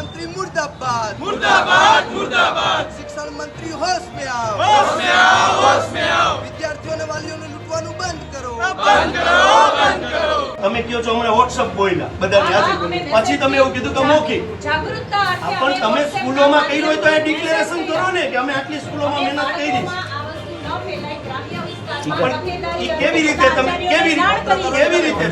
मंत्री मुर्दाबाद मुर्दाबाद मुर्दाबाद શિક્ષણ મંત્રી હોશ में आओ होश में आओ होश में आओ વિદ્યાર્થીઓને વાલીઓને લૂંટવાનું બંધ કરો बंद करो बंद करो તમે કહો છો હમણાં વોટ્સઅપ બોલ્યા બધાને હાજર પછી તમે એવું કીધું કે મૌખિક જાગૃતતા અર્થે હા, પણ અમે તમે WhatsApp સ્કૂલોમાં ના કર્યું હોય તો એ માધ્યમથી ડિક્લેરેશન કરો ને કે અમે આટલી સ્કૂલોમાં અને મહેનત કરી કેવી રીતે તમે કેવી રીતે કેવી રીતે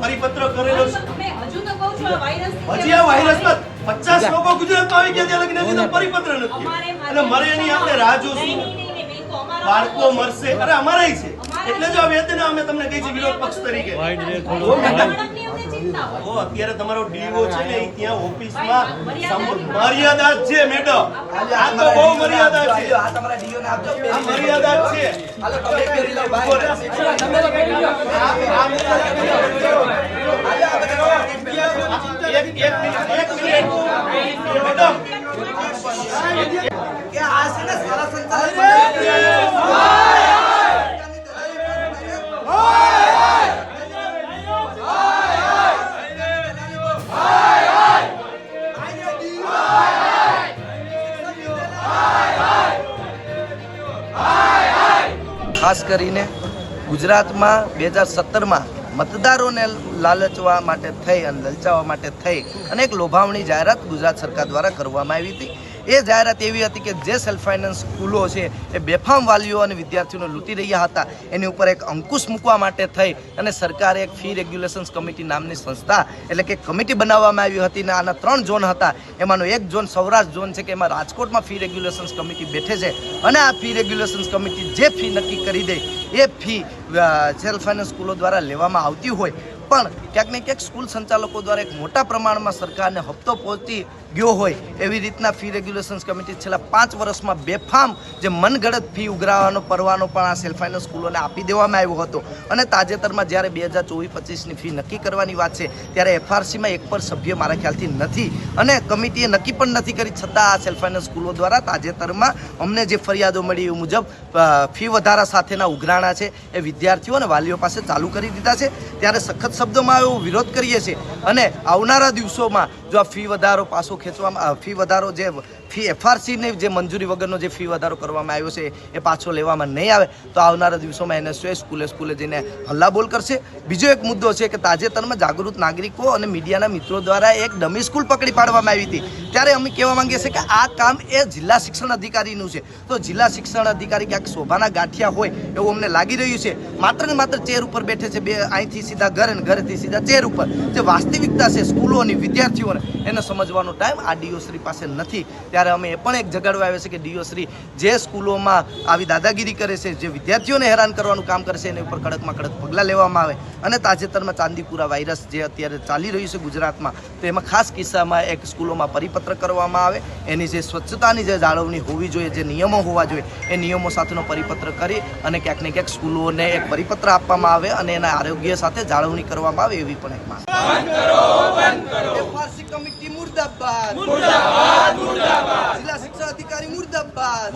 પરિપત્ર કરેલો હજુ તો કહું છું આ વાયરસ હજી આ વાયરસમાં પચાસ લોકો ગુજરાતમાં આવી ગયા ત્યાં લગી હજી પરિપત્ર નથી. અને મારે એની આપણે રાહ જોશું. નહીં, નહીં, નહીં, નહીં, બેંકો અમારો બાળકો મરશે. અરે અમારાય છે. એટલે જો આ વેદના અમે તમને કહી છે વિરોધ પક્ષ તરીકે. ઓ અત્યારે તમારો ડીઓ છે ને ત્યાં ઓફિસમાં મર્યાદા જ છે મેડમ. આ તો બહુ મર્યાદા છે. આ તમારા ડીઓ ને આપજો આ મર્યાદા જ છે. હાલો તમે કરી લો ઊભો રહે. એક એક મિનિટ એક મિનિટ. મેડમ કે આ છે ને સારા સંચાલક ખાસ કરીને ગુજરાતમાં બે હજાર સત્તરમાં મતદારોને લાલચવા માટે થઈ અને લલચાવવા માટે થઈ અને એક લોભાવણી જાહેરાત ગુજરાત સરકાર દ્વારા કરવામાં આવી હતી. એ જાહેરાત એવી હતી કે જે સેલ્ફ ફાઇનાન્સ સ્કૂલો છે એ બેફામ વાલીઓ અને વિદ્યાર્થીઓને લૂંટી રહ્યા હતા. એની ઉપર એક અંકુશ મૂકવા માટે થઈ અને સરકારે એક ફી રેગ્યુલેશન્સ કમિટી નામની સંસ્થા એટલે કે કમિટી બનાવવામાં આવી હતી અને આના ત્રણ ઝોન હતા. એમાંનો એક ઝોન સૌરાષ્ટ્ર ઝોન છે કે એમાં રાજકોટમાં ફી રેગ્યુલેશન્સ કમિટી બેઠે છે અને આ ફી રેગ્યુલેશન્સ કમિટી જે ફી નક્કી કરી દે એ ફી સેલ્ફ ફાઇનાન્સ સ્કૂલો દ્વારા લેવામાં આવતી હોય. પણ ક્યાંક ને ક્યાંક સ્કૂલ સંચાલકો દ્વારા એક મોટા પ્રમાણમાં સરકારને હપ્તો પહોંચી ગયો હોય એવી રીતના ફી રેગ્યુલેશન્સ કમિટી છેલ્લા પાંચ વર્ષમાં બેફામ જે મનગઢત ફી ઉઘરાવવાનો પરવાનો પણ આ સેલ્ફ ફાઇનાન્સ સ્કૂલોને આપી દેવામાં આવ્યો હતો. અને તાજેતરમાં જ્યારે બે હજાર ચોવીસ પચીસની ફી નક્કી કરવાની વાત છે, ત્યારે એફઆરસીમાં એક પણ સભ્ય મારા ખ્યાલથી નથી અને કમિટીએ નક્કી પણ નથી કરી, છતાં આ સેલ્ફ ફાઇનાન્સ સ્કૂલો દ્વારા તાજેતરમાં અમને જે ફરિયાદો મળી એ મુજબ ફી વધારા સાથેના ઉઘરાણા છે એ વિદ્યાર્થીઓ અને વાલીઓ પાસે ચાલુ કરી દીધા છે. ત્યારે સખત શબ્દોમાં એવો વિરોધ કરીએ છીએ અને આવનારા દિવસોમાં જો આ ફી વધારો પાછો ખેંચવામાં ફી વધારો જે ફી એફઆરસીને જે મંજૂરી વગરનો જે ફી વધારો કરવામાં આવ્યો છે, એ પાછો લેવામાં નહીં આવે, તો આવનારા દિવસોમાં એને એનએસયુએ સ્કૂલે સ્કૂલે જઈને હલ્લાબોલ કરશે. બીજો એક મુદ્દો છે કે તાજેતરમાં જાગૃત નાગરિકો અને મીડિયાના મિત્રો દ્વારા એક ડમી સ્કૂલ પકડી પાડવામાં આવી હતી. ત્યારે અમે કહેવા માંગીએ છીએ કે આ કામ એ જિલ્લા શિક્ષણ અધિકારીનું છે. તો જિલ્લા શિક્ષણ અધિકારી ક્યાંક શોભાના ગાંઠિયા હોય એવું અમને લાગી રહ્યું છે. માત્ર ને માત્ર ચેર ઉપર બેઠે છે, બે અહીંથી સીધા ઘર અને ઘરેથી સીધા ચેર ઉપર. જે વાસ્તવિકતા છે સ્કૂલોની વિદ્યાર્થીઓને, એને સમજવાનો ટાઈમ આ ડીઓશ્રી પાસે નથી. ત્યારે અમે એ પણ એક જગાડવા આવ્યા છે કે ડીઓશ્રી જે સ્કૂલોમાં આવી દાદાગીરી કરે છે, જે વિદ્યાર્થીઓને હેરાન કરવાનું કામ કરશે એની ઉપર કડકમાં કડક પગલાં લેવામાં આવે. અને તાજેતરમાં ચાંદીપુરા વાયરસ જે અત્યારે ચાલી રહ્યું છે ગુજરાતમાં, તો એમાં ખાસ કિસ્સામાં એક સ્કૂલોમાં પરિપત્ર સત્ર કરવામાં આવે એની જે સ્વચ્છતાની જે જાળવણી હોવી જોઈએ જે નિયમો હોવા જોઈએ એ નિયમો સાથેનો પરિપત્ર કરી અને ક્યાંક ને ક્યાંક સ્કૂલોને એક પરિપત્ર આપવામાં આવે અને એના આરોગ્ય સાથે જાળવણી કરવામાં આવે એવી પણ એક માંગ. કમિટી મુર્દાબાદ. જિલ્લા શિક્ષણ અધિકારી મુર્દાબાદ.